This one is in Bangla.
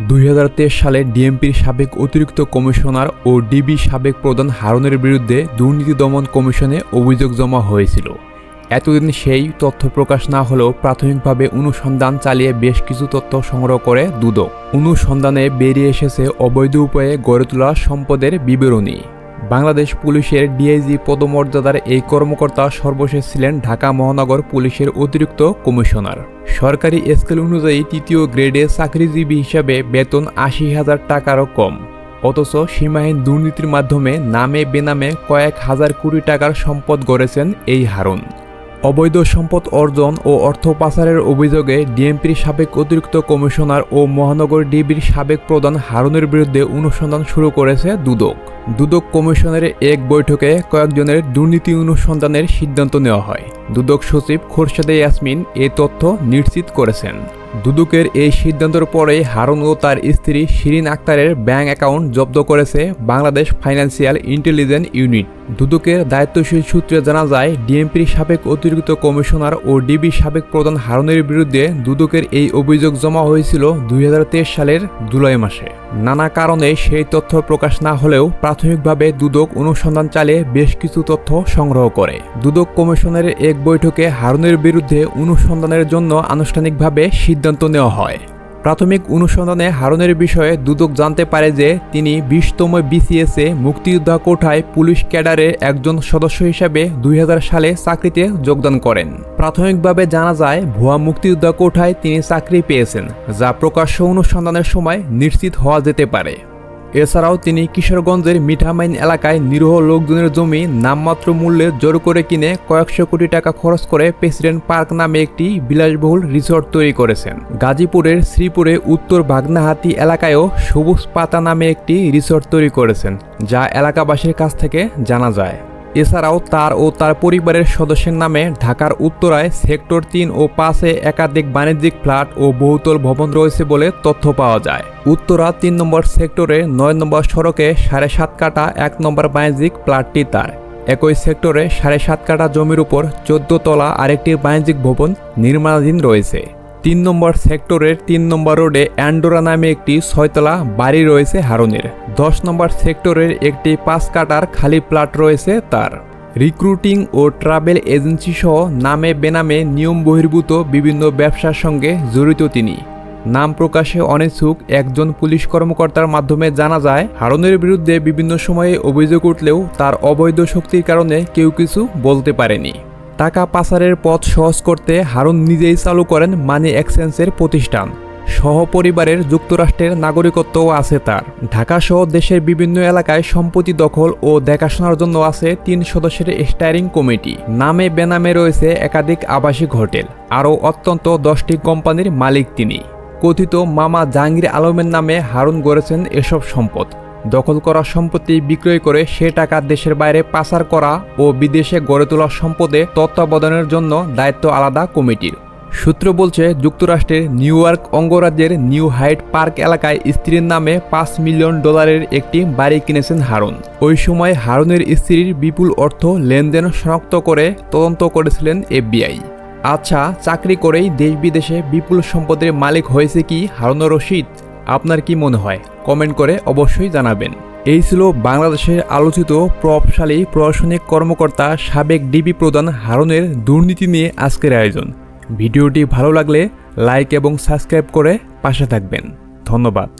দুই হাজার তেইশ সালে ডিএমপির সাবেক অতিরিক্ত কমিশনার ও ডিবি সাবেক প্রধান হারুনের বিরুদ্ধে দুর্নীতি দমন কমিশনে অভিযোগ জমা হয়েছিল। এতদিন সেই তথ্য প্রকাশ না হলেও প্রাথমিকভাবে অনুসন্ধান চালিয়ে বেশ কিছু তথ্য সংগ্রহ করে দুদক। অনুসন্ধানে বেরিয়ে এসেছে অবৈধ উপায়ে গড়ে তোলা সম্পদের বিবরণী। বাংলাদেশ পুলিশের ডিআইজি পদমর্যাদার এই কর্মকর্তা সর্বশেষ ছিলেন ঢাকা মহানগর পুলিশের অতিরিক্ত কমিশনার। সরকারি স্কেল অনুযায়ী তৃতীয় গ্রেডে চাকরিজীবী হিসাবে বেতন আশি হাজার টাকারও কম। অথচ সীমাহীন দুর্নীতির মাধ্যমে নামে বেনামে কয়েক হাজার কোটি টাকার সম্পদ গড়েছেন এই হারুন। অবৈধ সম্পদ অর্জন ও অর্থ পাচারের অভিযোগে ডিএমপির সাবেক অতিরিক্ত কমিশনার ও মহানগর ডিবির সাবেক প্রধান হারুনের বিরুদ্ধে অনুসন্ধান শুরু করেছে দুদক। দুদক কমিশনের এক বৈঠকে কয়েকজনের দুর্নীতি অনুসন্ধানের সিদ্ধান্ত নেওয়া হয়। দুদক সচিব খোরশেদে ইয়াসমিন এ তথ্য নিশ্চিত করেছেন। দুদকের এই সিদ্ধান্তের পরে হারুন ও তার স্ত্রী শিরিন আক্তারের ব্যাংক অ্যাকাউন্ট জব্দ করেছে বাংলাদেশ ফাইন্যান্সিয়াল ইন্টেলিজেন্স ইউনিট। দুদকের দায়িত্বশীল সূত্রে জানা যায়, ডিএমপির সাবেক অতিরিক্ত কমিশনার ও ডিবি সাবেক প্রধান হারুনের বিরুদ্ধে দুদকের এই অভিযোগ জমা হয়েছিল দুই হাজার তেইশ সালের জুলাই মাসে। নানা কারণে সেই তথ্য প্রকাশ না হলেও প্রাথমিকভাবে দুদক অনুসন্ধান চালিয়ে বেশ কিছু তথ্য সংগ্রহ করে। দুদক কমিশনের এক বৈঠকে হারুনের বিরুদ্ধে অনুসন্ধানের জন্য আনুষ্ঠানিকভাবে সিদ্ধান্ত নেওয়া হয়। প্রাথমিক অনুসন্ধানে হারুনের বিষয়ে দুদক জানতে পারে যে তিনি বিশতম বিসিএসে মুক্তিযোদ্ধা কোঠায় পুলিশ ক্যাডারের একজন সদস্য হিসাবে দুই হাজার সালে চাকরিতে যোগদান করেন। প্রাথমিকভাবে জানা যায়, ভুয়া মুক্তিযোদ্ধা কোঠায় তিনি চাকরি পেয়েছেন, যা প্রকাশ্য অনুসন্ধানের সময় নিশ্চিত হওয়া যেতে পারে। এছাড়াও তিনি কিশোরগঞ্জের মিঠামাইন এলাকায় নিরীহ লোকজনের জমি নামমাত্র মূল্যে জোর করে কিনে কয়েকশো কোটি টাকা খরচ করে প্রেসিডেন্ট পার্ক নামে একটি বিলাসবহুল রিসর্ট তৈরি করেছেন। গাজীপুরের শ্রীপুরে উত্তর বাগনাহাতি এলাকায়ও সবুজ পাতা নামে একটি রিসর্ট তৈরি করেছেন, যা এলাকাবাসীর কাছ থেকে জানা যায়। এছাড়াও তার ও তার পরিবারের সদস্যের নামে ঢাকার উত্তরায় সেক্টর তিন ও পাঁচে একাধিক বাণিজ্যিক ফ্ল্যাট ও বহুতল ভবন রয়েছে বলে তথ্য পাওয়া যায়। উত্তরা তিন নম্বর সেক্টরে নয় নম্বর সড়কে সাড়ে সাত কাটা এক নম্বর বাণিজ্যিক ফ্ল্যাটটি তার। একই সেক্টরে সাড়ে সাত কাটা জমির উপর চোদ্দ তলা আরেকটি বাণিজ্যিক ভবন নির্মাণাধীন রয়েছে। তিন নম্বর সেক্টরের তিন নম্বর রোডে অ্যান্ডোরা নামে একটি ছয়তলা বাড়ি রয়েছে হারুনের। দশ নম্বর সেক্টরের একটি পাঁচ কাটার খালি প্লাট রয়েছে তার। রিক্রুটিং ও ট্রাভেল এজেন্সি সহ নামে বেনামে নিয়ম বহির্ভূত বিভিন্ন ব্যবসার সঙ্গে জড়িত তিনি। নাম প্রকাশে অনিচ্ছুক একজন পুলিশ কর্মকর্তার মাধ্যমে জানা যায়, হারুনের বিরুদ্ধে বিভিন্ন সময়ে অভিযোগ উঠলেও তার অবৈধ শক্তির কারণে কেউ কিছু বলতে পারেনি। টাকা পাচারের পথ সহজ করতে হারুন নিজেই চালু করেন মানি এক্সচেঞ্জের প্রতিষ্ঠান। সহপরিবারের যুক্তরাষ্ট্রের নাগরিকত্বও আছে তার। ঢাকা সহ দেশের বিভিন্ন এলাকায় সম্পত্তি দখল ও দেখাশোনার জন্য আছে তিন সদস্যের স্টায়ারিং কমিটি। নামে বেনামে রয়েছে একাধিক আবাসিক হোটেল। আরও অত্যন্ত দশটি কোম্পানির মালিক তিনি। কথিত মামা জাহাঙ্গীর আলমের নামে হারুন গড়েছেন এসব সম্পদ। দখল করা সম্পত্তি বিক্রয় করে সে টাকা দেশের বাইরে পাচার করা ও বিদেশে গড়ে তোলা সম্পদে তত্ত্বাবধানের জন্য দায়িত্ব আলাদা কমিটির। সূত্র বলছে, যুক্তরাষ্ট্রের নিউ ইয়র্ক অঙ্গরাজ্যের নিউ হাইট পার্ক এলাকায় স্ত্রীর নামে পাঁচ মিলিয়ন ডলারের একটি বাড়ি কিনেছেন হারুন। ওই সময় হারুনের স্ত্রীর বিপুল অর্থ লেনদেন শনাক্ত করে তদন্ত করেছিলেন এফবিআই। আচ্ছা চাকরি করেই দেশ বিদেশে বিপুল সম্পদের মালিক হয়েছে কি হারুন রশিদ? আপনার কি মনে হয়? কমেন্ট করে অবশ্যই জানাবেন। এই ছিল বাংলাদেশের আলোচিত প্রভাবশালী প্রশাসনিক কর্মকর্তা সাবেক ডিবি প্রধান হারনের দুর্নীতি নিয়ে আজকের আয়োজন। ভিডিওটি ভালো লাগলে লাইক এবং সাবস্ক্রাইব করে পাশে থাকবেন। ধন্যবাদ।